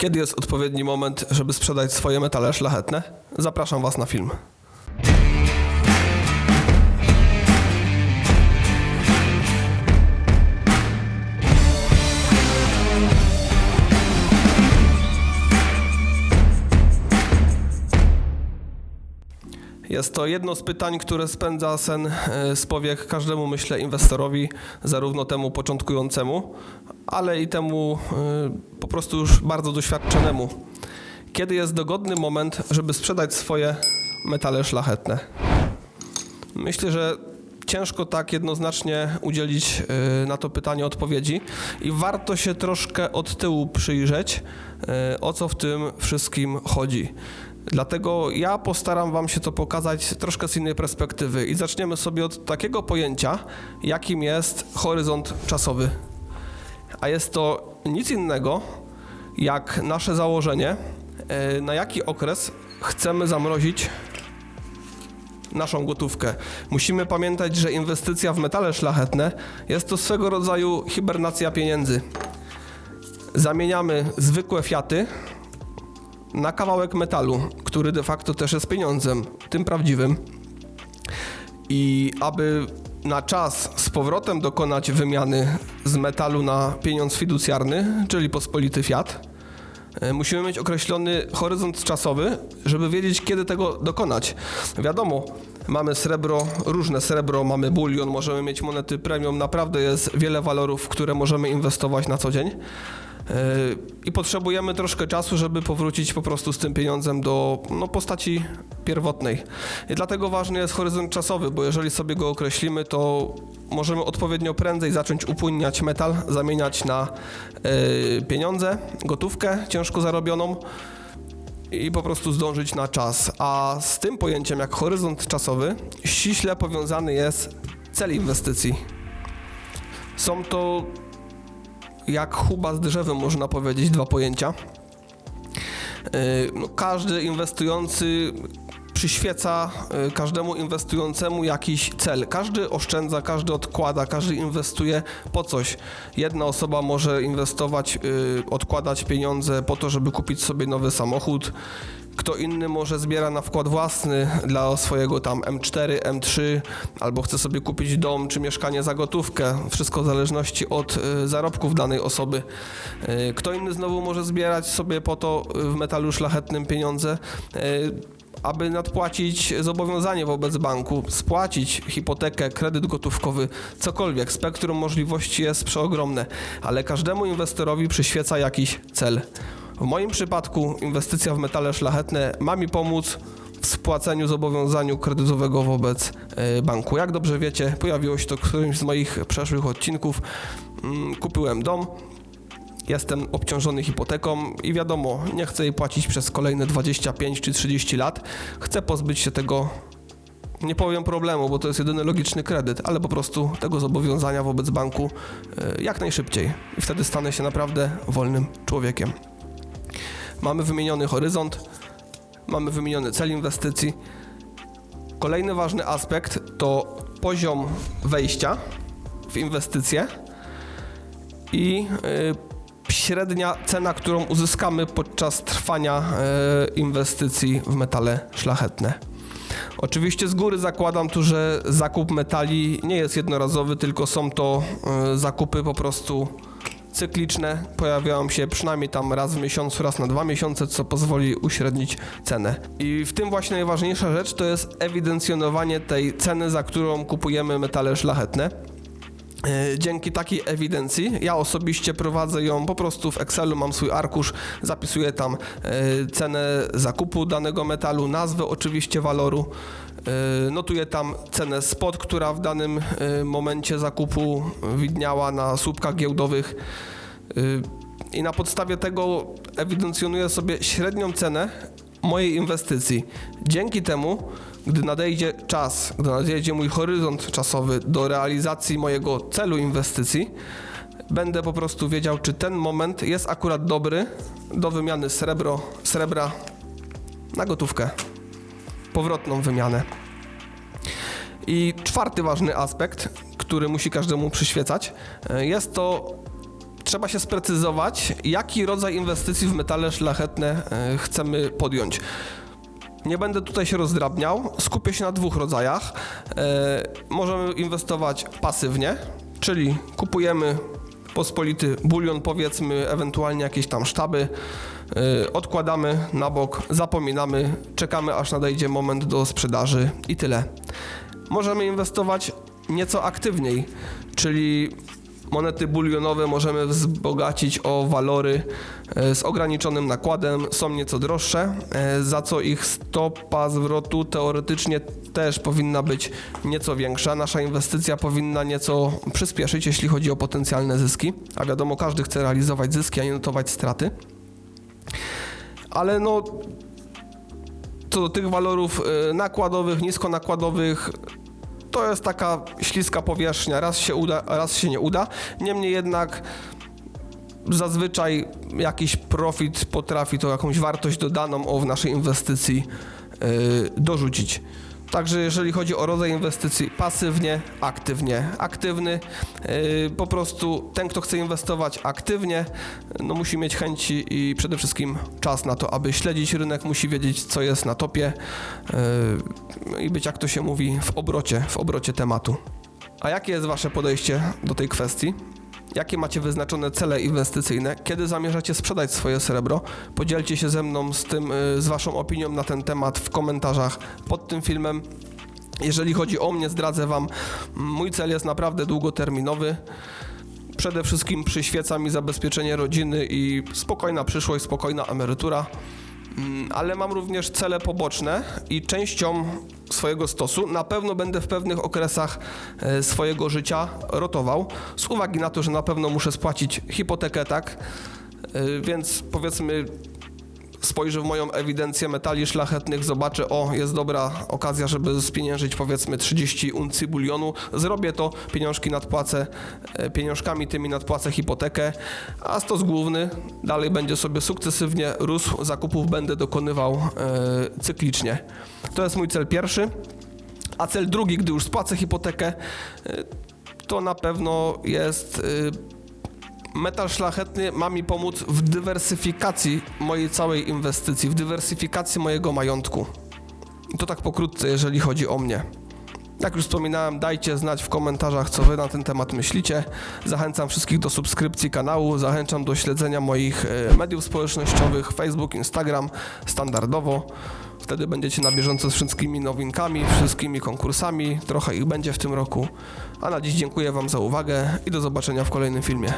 Kiedy jest odpowiedni moment, żeby sprzedać swoje metale szlachetne? Zapraszam Was na film. Jest to jedno z pytań, które spędza sen e, z powiek każdemu, myślę, inwestorowi, zarówno temu początkującemu, ale i temu e, po prostu już bardzo doświadczonemu. Kiedy jest dogodny moment, żeby sprzedać swoje metale szlachetne? Myślę, że ciężko tak jednoznacznie udzielić e, na to pytanie odpowiedzi i warto się troszkę od tyłu przyjrzeć, e, o co w tym wszystkim chodzi. Dlatego ja postaram Wam się to pokazać troszkę z innej perspektywy i zaczniemy sobie od takiego pojęcia, jakim jest horyzont czasowy. A jest to nic innego jak nasze założenie, e, na jaki okres chcemy zamrozić naszą gotówkę. Musimy pamiętać, że inwestycja w metale szlachetne jest to swego rodzaju hibernacja pieniędzy. Zamieniamy zwykłe fiaty na kawałek metalu, który de facto też jest pieniądzem, tym prawdziwym. I aby na czas z powrotem dokonać wymiany z metalu na pieniądz fiducjarny, czyli pospolity fiat, e, musimy mieć określony horyzont czasowy, żeby wiedzieć, kiedy tego dokonać. Wiadomo, mamy srebro, różne srebro, mamy bulion, możemy mieć monety premium, naprawdę jest wiele walorów, w które możemy inwestować na co dzień. Yy, I potrzebujemy troszkę czasu, żeby powrócić po prostu z tym pieniądzem do no, postaci pierwotnej. I dlatego ważny jest horyzont czasowy, bo jeżeli sobie go określimy, to możemy odpowiednio prędzej zacząć upłynniać metal, zamieniać na yy, pieniądze, gotówkę ciężko zarobioną i po prostu zdążyć na czas. A z tym pojęciem jak horyzont czasowy ściśle powiązany jest cel inwestycji. Są to jak chuba z drzewem, można powiedzieć, dwa pojęcia. Yy, No, każdy inwestujący przyświeca yy, każdemu inwestującemu jakiś cel. Każdy oszczędza, każdy odkłada, każdy inwestuje po coś. Jedna osoba może inwestować, yy, odkładać pieniądze po to, żeby kupić sobie nowy samochód. Kto inny może zbiera na wkład własny dla swojego tam M4, M3, albo chce sobie kupić dom czy mieszkanie za gotówkę. Wszystko w zależności od y, zarobków danej osoby. Y, Kto inny znowu może zbierać sobie po to y, w metalu szlachetnym pieniądze. Aby nadpłacić zobowiązanie wobec banku, spłacić hipotekę, kredyt gotówkowy, cokolwiek. Spektrum możliwości jest przeogromne, ale każdemu inwestorowi przyświeca jakiś cel. W moim przypadku inwestycja w metale szlachetne ma mi pomóc w spłaceniu zobowiązaniu kredytowego wobec e, banku. Jak dobrze wiecie, pojawiło się to w którymś z moich przeszłych odcinków. Mm, Kupiłem dom, jestem obciążony hipoteką i wiadomo, nie chcę jej płacić przez kolejne 25 czy 30 lat. Chcę pozbyć się tego, nie powiem problemu, bo to jest jedyny logiczny kredyt, ale po prostu tego zobowiązania wobec banku e, jak najszybciej. I wtedy stanę się naprawdę wolnym człowiekiem. Mamy wymieniony horyzont, mamy wymieniony cel inwestycji. Kolejny ważny aspekt to poziom wejścia w inwestycje i y, średnia cena, którą uzyskamy podczas trwania y, inwestycji w metale szlachetne. Oczywiście z góry zakładam tu, że zakup metali nie jest jednorazowy, tylko są to y, zakupy po prostu cykliczne. Pojawiają się przynajmniej tam raz w miesiącu, raz na dwa miesiące, co pozwoli uśrednić cenę. I w tym właśnie najważniejsza rzecz to jest ewidencjonowanie tej ceny, za którą kupujemy metale szlachetne. E, Dzięki takiej ewidencji, ja osobiście prowadzę ją po prostu w Excelu, mam swój arkusz, zapisuję tam e, cenę zakupu danego metalu, nazwę oczywiście waloru, e, notuję tam cenę spot, która w danym momencie zakupu widniała na słupkach giełdowych i na podstawie tego ewidencjonuję sobie średnią cenę mojej inwestycji. Dzięki temu, gdy nadejdzie czas, gdy nadejdzie mój horyzont czasowy do realizacji mojego celu inwestycji, będę po prostu wiedział, czy ten moment jest akurat dobry do wymiany srebro, srebra na gotówkę. Powrotną wymianę. I czwarty ważny aspekt, który musi każdemu przyświecać, e, jest to trzeba się sprecyzować, jaki rodzaj inwestycji w metale szlachetne e, chcemy podjąć. Nie będę tutaj się rozdrabniał, skupię się na dwóch rodzajach. E, możemy inwestować pasywnie, czyli kupujemy pospolity bulion, powiedzmy, ewentualnie jakieś tam sztaby, e, odkładamy na bok, zapominamy, czekamy aż nadejdzie moment do sprzedaży i tyle. Możemy inwestować nieco aktywniej, czyli monety bulionowe możemy wzbogacić o walory e, z ograniczonym nakładem, są nieco droższe, e, za co ich stopa zwrotu teoretycznie też powinna być nieco większa. Nasza inwestycja powinna nieco przyspieszyć, jeśli chodzi o potencjalne zyski, a wiadomo, każdy chce realizować zyski, a nie notować straty. Ale no, co do tych walorów e, nakładowych, niskonakładowych, to jest taka śliska powierzchnia, raz się uda, raz się nie uda. Niemniej jednak zazwyczaj jakiś profit potrafi to jakąś wartość dodaną o w naszej inwestycji yy, dorzucić. Także jeżeli chodzi o rodzaj inwestycji, pasywnie, aktywnie. Aktywny, yy, po prostu ten, kto chce inwestować aktywnie, no musi mieć chęci i przede wszystkim czas na to, aby śledzić rynek, musi wiedzieć, co jest na topie yy, i być, jak to się mówi, w obrocie, w obrocie tematu. A jakie jest Wasze podejście do tej kwestii? Jakie macie wyznaczone cele inwestycyjne? Kiedy zamierzacie sprzedać swoje srebro? Podzielcie się ze mną z tym, y, z Waszą opinią na ten temat w komentarzach pod tym filmem. Jeżeli chodzi o mnie, zdradzę Wam, m, mój cel jest naprawdę długoterminowy. Przede wszystkim przyświeca mi zabezpieczenie rodziny i spokojna przyszłość, spokojna emerytura. Mm, ale mam również cele poboczne i częścią swojego stosu na pewno będę w pewnych okresach e, swojego życia rotował, z uwagi na to, że na pewno muszę spłacić hipotekę, tak? E, Więc powiedzmy spojrzę w moją ewidencję metali szlachetnych, zobaczę, o, jest dobra okazja, żeby spieniężyć powiedzmy 30 uncji bulionu. Zrobię to, pieniążki nadpłacę, e, pieniążkami tymi nadpłacę hipotekę, a stos główny dalej będzie sobie sukcesywnie rósł, zakupów będę dokonywał e, cyklicznie. To jest mój cel pierwszy. A cel drugi, gdy już spłacę hipotekę, e, to na pewno jest e, metal szlachetny ma mi pomóc w dywersyfikacji mojej całej inwestycji, w dywersyfikacji mojego majątku. To tak pokrótce, jeżeli chodzi o mnie. Jak już wspominałem, dajcie znać w komentarzach, co wy na ten temat myślicie. Zachęcam wszystkich do subskrypcji kanału, zachęcam do śledzenia moich e, mediów społecznościowych, Facebook, Instagram, standardowo. Wtedy będziecie na bieżąco z wszystkimi nowinkami, wszystkimi konkursami. Trochę ich będzie w tym roku. A na dziś dziękuję Wam za uwagę i do zobaczenia w kolejnym filmie.